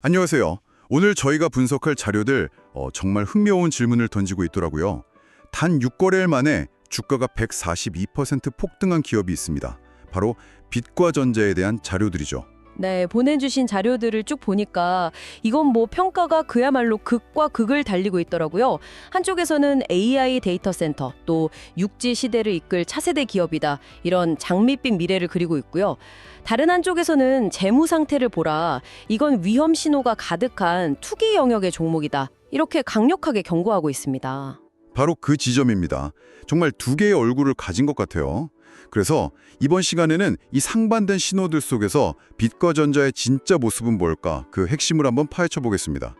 안녕하세요. 오늘 저희가 분석할 자료들 어, 정말 흥미로운 질문을 던지고 있더라고요. 단 6거래일 만에 주가가 142% 폭등한 기업이 있습니다. 바로 빛과 전자에 대한 자료들이죠. 네, 보내주신 자료들을 쭉 보니까 이건 뭐 평가가 그야말로 극과 극을 달리고 있더라고요. 한쪽에서는 AI 데이터 센터, 또 6G 시대를 이끌 차세대 기업이다. 이런 장밋빛 미래를 그리고 있고요. 다른 한쪽에서는 재무 상태를 보라. 이건 위험 신호가 가득한 투기 영역의 종목이다. 이렇게 강력하게 경고하고 있습니다. 바로 그 지점입니다. 정말 두 개의 얼굴을 가진 것 같아요. 그래서 이번 시간에는 이 상반된 신호들 속에서 빛과 전자의 진짜 모습은 뭘까 그 핵심을 한번 파헤쳐 보겠습니다.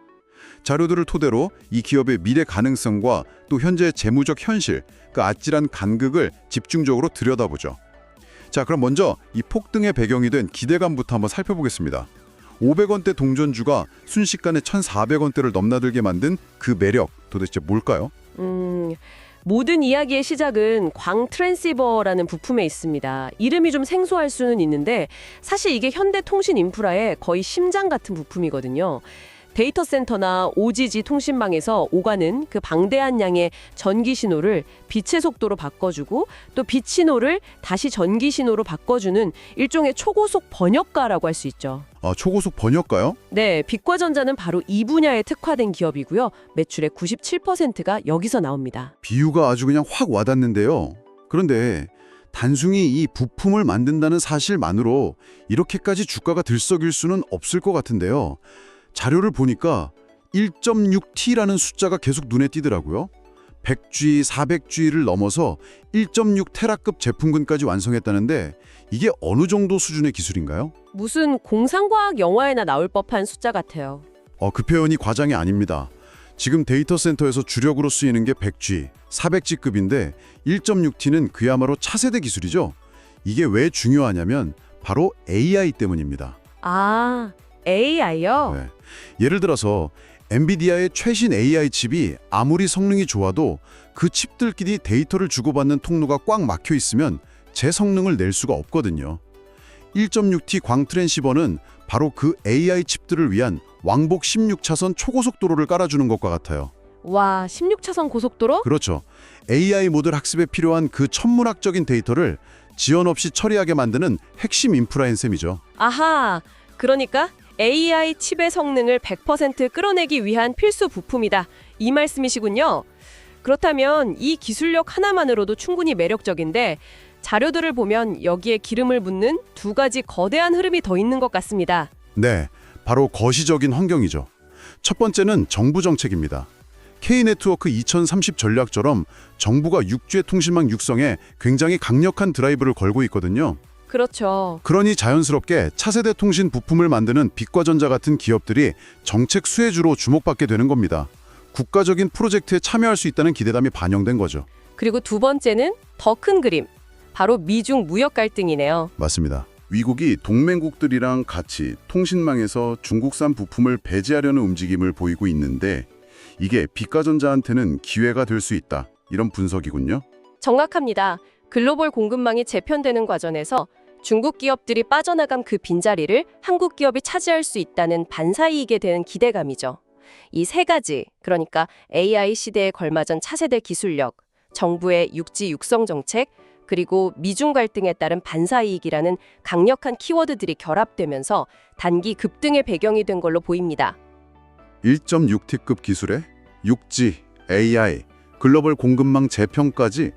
자료들을 토대로 이 기업의 미래 가능성과 또 현재 재무적 현실, 그 아찔한 간극을 집중적으로 들여다보죠. 자, 그럼 먼저 이 폭등의 배경이 된 기대감부터 한번 살펴보겠습니다. 500원대 동전주가 순식간에 1,400원대를 넘나들게 만든 그 매력 도대체 뭘까요? 음, 모든 이야기의 시작은 광 트랜시버라는 부품에 있습니다. 이름이 좀 생소할 수는 있는데 사실 이게 현대 통신 인프라의 거의 심장 같은 부품이거든요. 데이터 센터나 OGG 통신망에서 오가는 그 방대한 양의 전기 신호를 빛의 속도로 바꿔주고 또 빛 신호를 다시 전기 신호로 바꿔주는 일종의 초고속 번역가라고 할 수 있죠. 아, 초고속 번역가요? 네, 빛과 전자는 바로 이 분야에 특화된 기업이고요. 매출의 97%가 여기서 나옵니다. 비유가 아주 그냥 확 와닿는데요. 그런데 단순히 이 부품을 만든다는 사실만으로 이렇게까지 주가가 들썩일 수는 없을 것 같은데요. 자료를 보니까 1.6T라는 숫자가 계속 눈에 띄더라고요. 100G, 400G를 넘어서 1.6 테라급 제품군까지 완성했다는데 이게 어느 정도 수준의 기술인가요? 무슨 공상과학 영화에나 나올 법한 숫자 같아요. 어, 그 표현이 과장이 아닙니다. 지금 데이터 센터에서 주력으로 쓰이는 게 100G, 400G급인데 1.6T는 그야말로 차세대 기술이죠. 이게 왜 중요하냐면 바로 AI 때문입니다. 아, AI요? 네. 예를 들어서 엔비디아의 최신 AI 칩이 아무리 성능이 좋아도 그 칩들끼리 데이터를 주고받는 통로가 꽉 막혀 있으면 제 성능을 낼 수가 없거든요. 1.6T 광 트랜시버는 바로 그 AI 칩들을 위한 왕복 16차선 초고속도로를 깔아주는 것과 같아요. 와, 16차선 고속도로? 그렇죠. AI 모델 학습에 필요한 그 천문학적인 데이터를 지연 없이 처리하게 만드는 핵심 인프라인 셈이죠. 아하, 그러니까 AI 칩의 성능을 100% 끌어내기 위한 필수 부품이다. 이 말씀이시군요. 그렇다면 이 기술력 하나만으로도 충분히 매력적인데 자료들을 보면 여기에 기름을 붓는 두 가지 거대한 흐름이 더 있는 것 같습니다. 네, 바로 거시적인 환경이죠. 첫 번째는 정부 정책입니다. K네트워크 2030 전략처럼 정부가 육주의 통신망 육성에 굉장히 강력한 드라이브를 걸고 있거든요. 그렇죠. 그러니 자연스럽게 차세대 통신 부품을 만드는 빛과전자 같은 기업들이 정책 수혜주로 주목받게 되는 겁니다. 국가적인 프로젝트에 참여할 수 있다는 기대감이 반영된 거죠. 그리고 두 번째는 더 큰 그림. 바로 미중 무역 갈등이네요. 맞습니다. 위국이 동맹국들이랑 같이 통신망에서 중국산 부품을 배제하려는 움직임을 보이고 있는데 이게 빛과전자한테는 기회가 될 수 있다. 이런 분석이군요. 정확합니다. 글로벌 공급망이 재편되는 과정에서 중국 기업들이 빠져나간 그 빈자리를 한국 기업이 차지할 수 있다는 반사이익에 대한 기대감이죠. 이 세 가지, 그러니까 AI 시대에 걸맞은 차세대 기술력, 정부의 육지 육성 정책, 그리고 미중 갈등에 따른 반사이익이라는 강력한 키워드들이 결합되면서 단기 급등의 배경이 된 걸로 보입니다. 1.6T급 기술에 6G, AI, 글로벌 공급망 재평까지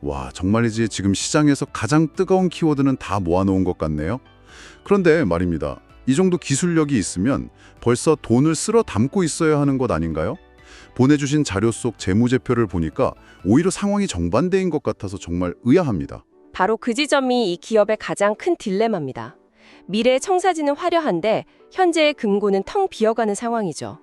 와 정말이지 지금 시장에서 가장 뜨거운 키워드는 다 모아놓은 것 같네요. 그런데 말입니다. 이 정도 기술력이 있으면 벌써 돈을 쓸어 담고 있어야 하는 것 아닌가요? 보내주신 자료 속 재무제표를 보니까 오히려 상황이 정반대인 것 같아서 정말 의아합니다. 바로 그 지점이 이 기업의 가장 큰 딜레마입니다. 미래의 청사진은 화려한데 현재의 금고는 텅 비어가는 상황이죠.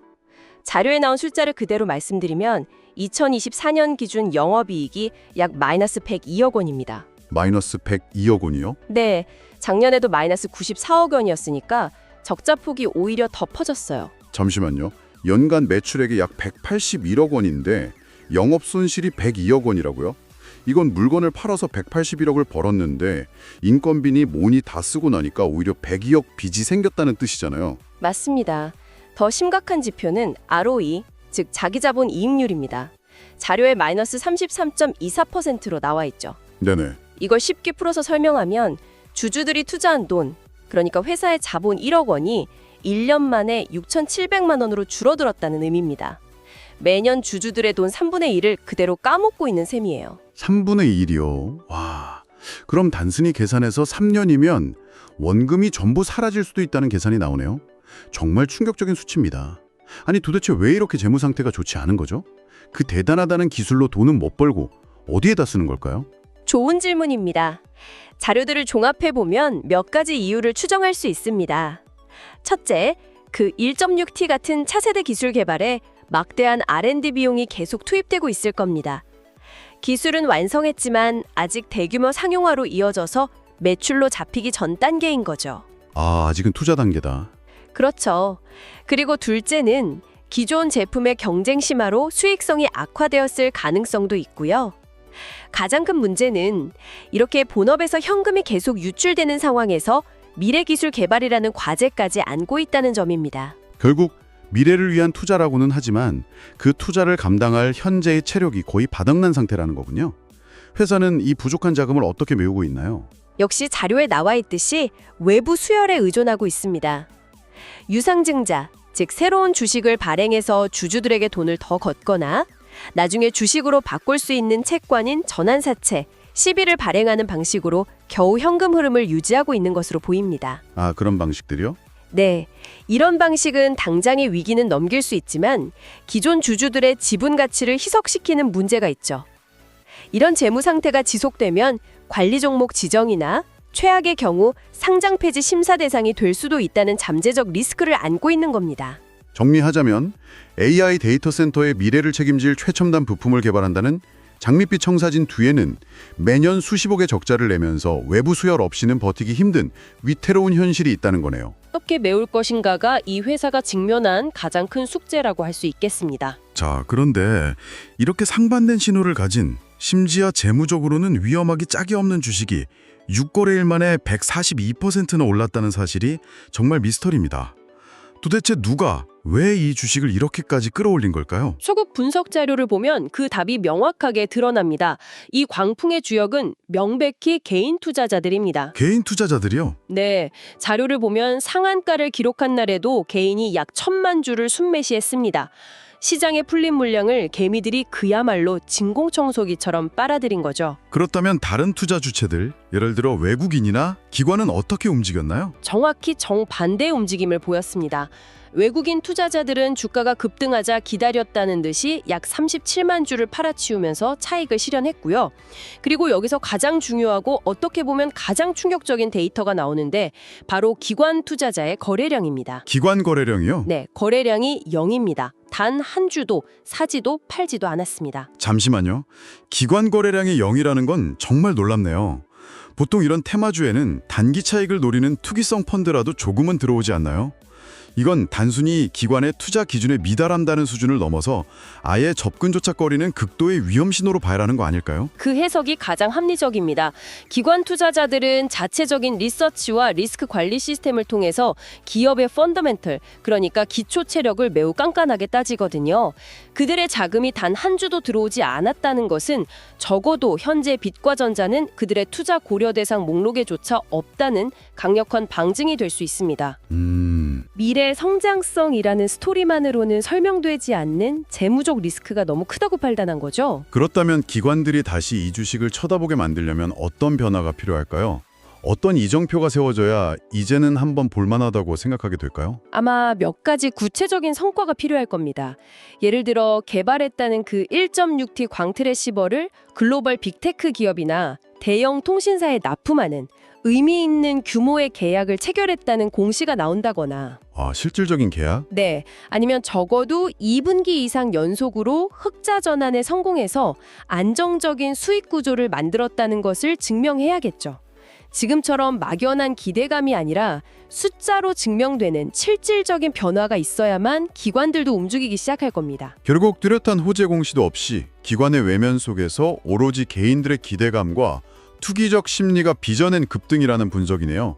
자료에 나온 숫자를 그대로 말씀드리면 2024년 기준 영업이익이 약 마이너스 102억 원입니다. 마이너스 102억 원이요? 네, 작년에도 마이너스 94억 원이었으니까 적자 폭이 오히려 더 퍼졌어요. 잠시만요. 연간 매출액이 약 181억 원인데 영업 손실이 102억 원이라고요? 이건 물건을 팔아서 181억을 벌었는데 인건비니 뭐니 다 쓰고 나니까 오히려 102억 빚이 생겼다는 뜻이잖아요. 맞습니다. 더 심각한 지표는 ROE, 즉 자기자본 이익률입니다. 자료에 마이너스 33.24%로 나와 있죠. 네네. 이걸 쉽게 풀어서 설명하면 주주들이 투자한 돈, 그러니까 회사의 자본 1억 원이 1년 만에 6,700만 원으로 줄어들었다는 의미입니다. 매년 주주들의 돈 3분의 1을 그대로 까먹고 있는 셈이에요. 3분의 1이요. 와. 그럼 단순히 계산해서 3년이면 원금이 전부 사라질 수도 있다는 계산이 나오네요. 정말 충격적인 수치입니다. 아니 도대체 왜 이렇게 재무 상태가 좋지 않은 거죠? 그 대단하다는 기술로 돈은 못 벌고 어디에다 쓰는 걸까요? 좋은 질문입니다. 자료들을 종합해 보면 몇 가지 이유를 추정할 수 있습니다. 첫째, 그 1.6T 같은 차세대 기술 개발에 막대한 R&D 비용이 계속 투입되고 있을 겁니다. 기술은 완성했지만 아직 대규모 상용화로 이어져서 매출로 잡히기 전 단계인 거죠. 아, 아직은 투자 단계다. 그렇죠. 그리고 둘째는 기존 제품의 경쟁 심화로 수익성이 악화되었을 가능성도 있고요. 가장 큰 문제는 이렇게 본업에서 현금이 계속 유출되는 상황에서 미래 기술 개발이라는 과제까지 안고 있다는 점입니다. 결국 미래를 위한 투자라고는 하지만 그 투자를 감당할 현재의 체력이 거의 바닥난 상태라는 거군요. 회사는 이 부족한 자금을 어떻게 메우고 있나요? 역시 자료에 나와 있듯이 외부 수혈에 의존하고 있습니다. 유상증자, 즉 새로운 주식을 발행해서 주주들에게 돈을 더 걷거나 나중에 주식으로 바꿀 수 있는 채권인 전환사채, 시비를 발행하는 방식으로 겨우 현금 흐름을 유지하고 있는 것으로 보입니다. 아, 그런 방식들이요? 네, 이런 방식은 당장의 위기는 넘길 수 있지만 기존 주주들의 지분 가치를 희석시키는 문제가 있죠. 이런 재무 상태가 지속되면 관리 종목 지정이나 최악의 경우 상장 폐지 심사 대상이 될 수도 있다는 잠재적 리스크를 안고 있는 겁니다. 정리하자면 AI 데이터 센터의 미래를 책임질 최첨단 부품을 개발한다는 장밋빛 청사진 뒤에는 매년 수십억의 적자를 내면서 외부 수혈 없이는 버티기 힘든 위태로운 현실이 있다는 거네요. 어떻게 메울 것인가가 이 회사가 직면한 가장 큰 숙제라고 할 수 있겠습니다. 자, 그런데 이렇게 상반된 신호를 가진 심지어 재무적으로는 위험하기 짝이 없는 주식이 6거래일 만에 142%나 올랐다는 사실이 정말 미스터리입니다. 도대체 누가 왜 이 주식을 이렇게까지 끌어올린 걸까요? 초급 분석 자료를 보면 그 답이 명확하게 드러납니다. 이 광풍의 주역은 명백히 개인 투자자들입니다. 개인 투자자들이요? 네, 자료를 보면 상한가를 기록한 날에도 개인이 약 천만 주를 순매시했습니다. 시장에 풀린 물량을 개미들이 그야말로 진공청소기처럼 빨아들인 거죠. 그렇다면 다른 투자 주체들, 예를 들어 외국인이나 기관은 어떻게 움직였나요? 정확히 정반대의 움직임을 보였습니다. 외국인 투자자들은 주가가 급등하자 기다렸다는 듯이 약 37만 주를 팔아치우면서 차익을 실현했고요. 그리고 여기서 가장 중요하고 어떻게 보면 가장 충격적인 데이터가 나오는데 바로 기관 투자자의 거래량입니다. 기관 거래량이요? 네, 거래량이 0입니다. 단 한 주도 사지도 팔지도 않았습니다. 잠시만요. 기관 거래량이 0이라는 건 정말 놀랍네요. 보통 이런 테마주에는 단기 차익을 노리는 투기성 펀드라도 조금은 들어오지 않나요? 이건 단순히 기관의 투자 기준에 미달한다는 수준을 넘어서 아예 접근조차 꺼리는 극도의 위험 신호로 봐야 하는 거 아닐까요? 그 해석이 가장 합리적입니다. 기관 투자자들은 자체적인 리서치와 리스크 관리 시스템을 통해서 기업의 펀더멘털, 그러니까 기초 체력을 매우 깐깐하게 따지거든요. 그들의 자금이 단 한 주도 들어오지 않았다는 것은 적어도 현재 빛과 전자는 그들의 투자 고려 대상 목록에조차 없다는 강력한 방증이 될 수 있습니다. 음... 미래 성장성이라는 스토리만으로는 설명되지 않는 재무적 리스크가 너무 크다고 판단한 거죠. 그렇다면 기관들이 다시 이 주식을 쳐다보게 만들려면 어떤 변화가 필요할까요? 어떤 이정표가 세워져야 이제는 한번 볼만하다고 생각하게 될까요? 아마 몇 가지 구체적인 성과가 필요할 겁니다. 예를 들어 개발했다는 그 1.6T 광트레시버를 글로벌 빅테크 기업이나 대형 통신사에 납품하는 의미 있는 규모의 계약을 체결했다는 공시가 나온다거나 아, 실질적인 계약? 네, 아니면 적어도 2분기 이상 연속으로 흑자 전환에 성공해서 안정적인 수익 구조를 만들었다는 것을 증명해야겠죠. 지금처럼 막연한 기대감이 아니라 숫자로 증명되는 실질적인 변화가 있어야만 기관들도 움직이기 시작할 겁니다. 결국 뚜렷한 호재 공시도 없이 기관의 외면 속에서 오로지 개인들의 기대감과 투기적 심리가 빚어낸 급등이라는 분석이네요.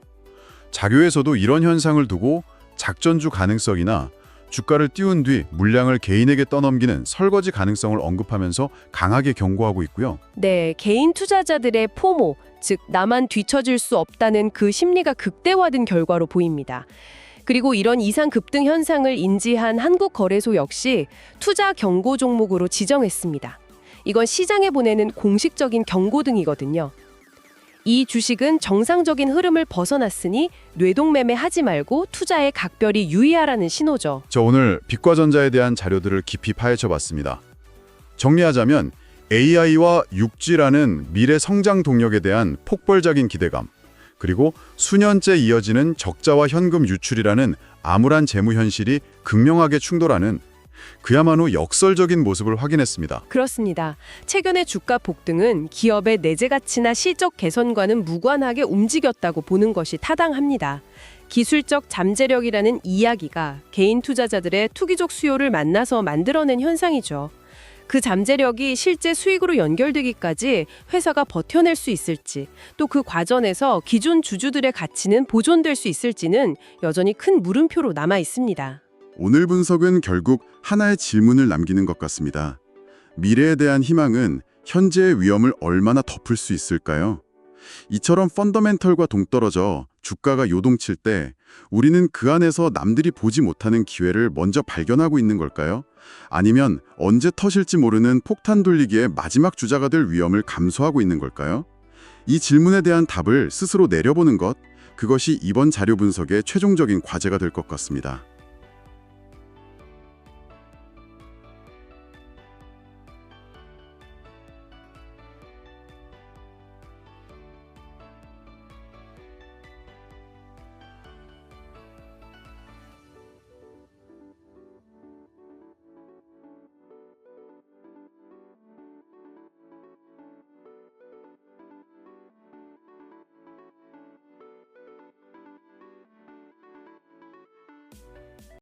자료에서도 이런 현상을 두고 작전주 가능성이나 주가를 띄운 뒤 물량을 개인에게 떠넘기는 설거지 가능성을 언급하면서 강하게 경고하고 있고요. 네, 개인 투자자들의 포모, 즉 나만 뒤처질 수 없다는 그 심리가 극대화된 결과로 보입니다. 그리고 이런 이상 급등 현상을 인지한 한국거래소 역시 투자 경고 종목으로 지정했습니다. 이건 시장에 보내는 공식적인 경고등이거든요. 이 주식은 정상적인 흐름을 벗어났으니 뇌동매매 하지 말고 투자에 각별히 유의하라는 신호죠. 저 오늘 빛과전자에 대한 자료들을 깊이 파헤쳐 봤습니다. 정리하자면 AI와 6G라는 미래 성장 동력에 대한 폭발적인 기대감, 그리고 수년째 이어지는 적자와 현금 유출이라는 암울한 재무 현실이 극명하게 충돌하는 그야말로 역설적인 모습을 확인했습니다. 그렇습니다. 최근의 주가 폭등은 기업의 내재 가치나 실적 개선과는 무관하게 움직였다고 보는 것이 타당합니다. 기술적 잠재력이라는 이야기가 개인 투자자들의 투기적 수요를 만나서 만들어낸 현상이죠. 그 잠재력이 실제 수익으로 연결되기까지 회사가 버텨낼 수 있을지, 또 그 과정에서 기존 주주들의 가치는 보존될 수 있을지는 여전히 큰 물음표로 남아 있습니다. 오늘 분석은 결국 하나의 질문을 남기는 것 같습니다. 미래에 대한 희망은 현재의 위험을 얼마나 덮을 수 있을까요? 이처럼 펀더멘털과 동떨어져 주가가 요동칠 때 우리는 그 안에서 남들이 보지 못하는 기회를 먼저 발견하고 있는 걸까요? 아니면 언제 터질지 모르는 폭탄 돌리기의 마지막 주자가 될 위험을 감수하고 있는 걸까요? 이 질문에 대한 답을 스스로 내려보는 것, 그것이 이번 자료 분석의 최종적인 과제가 될 것 같습니다.